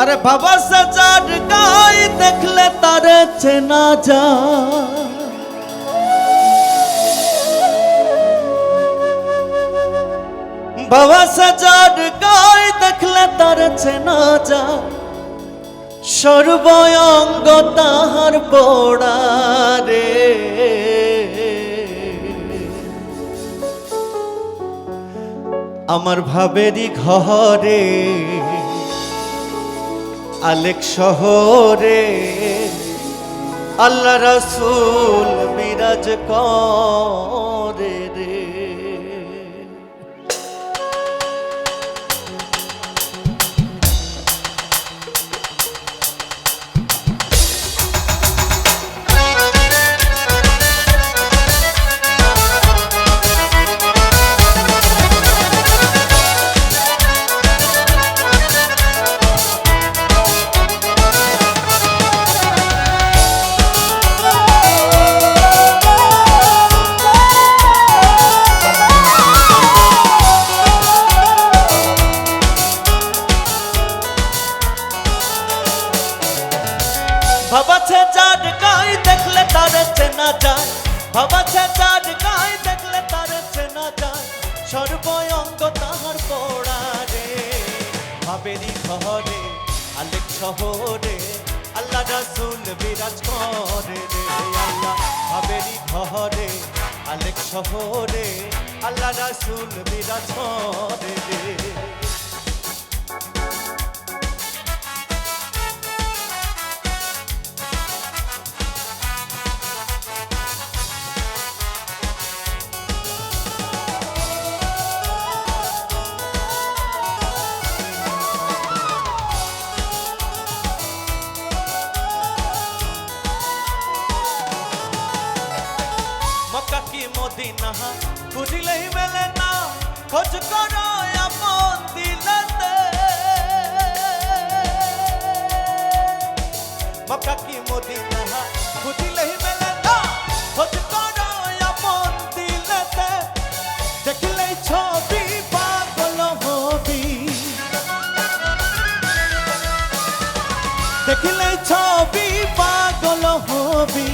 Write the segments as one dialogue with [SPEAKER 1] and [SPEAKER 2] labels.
[SPEAKER 1] আরে বাবা সাজার গাই দেখলে তার চেনা যা বাবা সাজার গাই দেখলে তার চেনা যা সর্বঙ্গ তাহার পোড়া রে। আমার ভাবেরই ঘরে আলেক শহরে আল্লাহ রসুল বিরাজ করে। চেনা যায় ভাবাছে চাঁদ গাই দেখলে তার চেনা যায়। সর্বঙ্গ তাহার পোড়া রে ভাবেরি ঘরে আলেক শহরে, আল্লাহ রাসূল বিরাজ করে রে। আল্লাহ ভাবেরি ঘরে আলেক শহরে, আল্লাহ রাসূল বিরাজ করে রে। মক্কা কি মদিনা? খুঁজিলেই মেলে না। খোঁজ করো আপন দিলতে মক্কা কি মদিনা? খুঁজিলেই মেলে না। খোঁজ করো আপন দিলতে দেখলেই ছবি পাগল হবি। দেখলে ছবি পাগল হবি।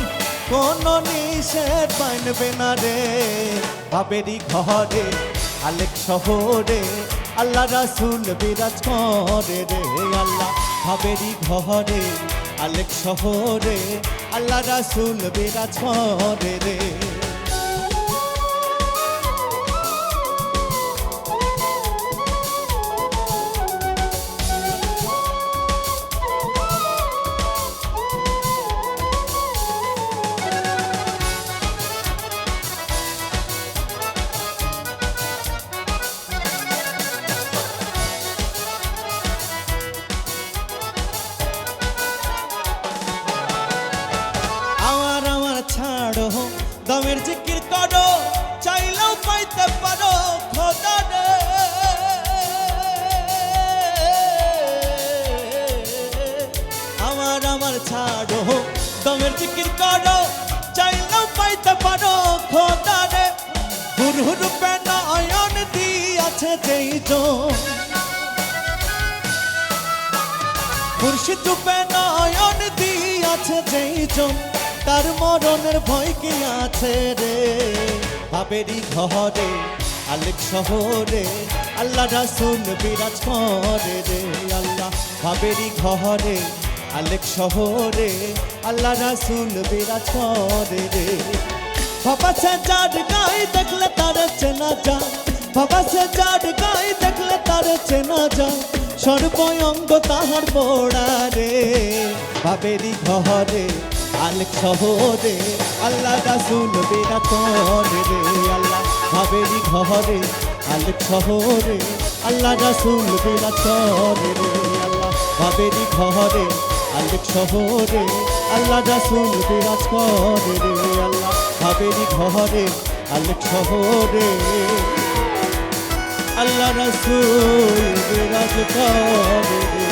[SPEAKER 1] কোন নিষেধ মানবে না রে। ভাবেরি ঘরে, আলেক শহরে, আল্লাহ রাসুল বিরাজ করে রে। আল্লাহ ভাবেরি ঘরে, আলেক শহরে, আল্লাহ রাসুল বিরাজ করে রে। দমের জিকির করো, চাইলেও পাইতে পারো খোদা আমার আমার ছাড়ো, দমের জিকির করো, চাইলেও পাইতে পারো খোদা রে হুর হুর পে নয়ন দিয়াছে যেই জন। মুর্শিদ রূপে নয়ন দিয়াছে যেই জন। তার মরণের ভয় কি আছে রে? বাবেরি ঘরে, আলেক শহরে, আল্লাহ রাসুল বিরাজ করে রে। আল্লাহ বাবেরি ঘরে, আলেক শহরে, আল্লাহ রাসুল বিরাজ করে রে। বাবা সে যার গাই দেখলে তার চেনা যায় বাবা সে যার গাই দেখলে তার চেনা যায় সর্বঙ্গ তাহার পোড়া রে। বাবেরি ঘরে আলেক শহরে আল্লাহ রাসুল বিরাজ করে রে আল্লাহ বাবেরি ঘরে আলেক শহরে আল্লাহ রাসুল বিরাজ করে রে আল্লাহ বাবেরি ঘরে আলেক শহরে আল্লাহ রাসুল বিরাজ করে রে আল্লাহ বাবেরি ঘরে আলেক শহরে আল্লাহ রসুল বিরাজ করে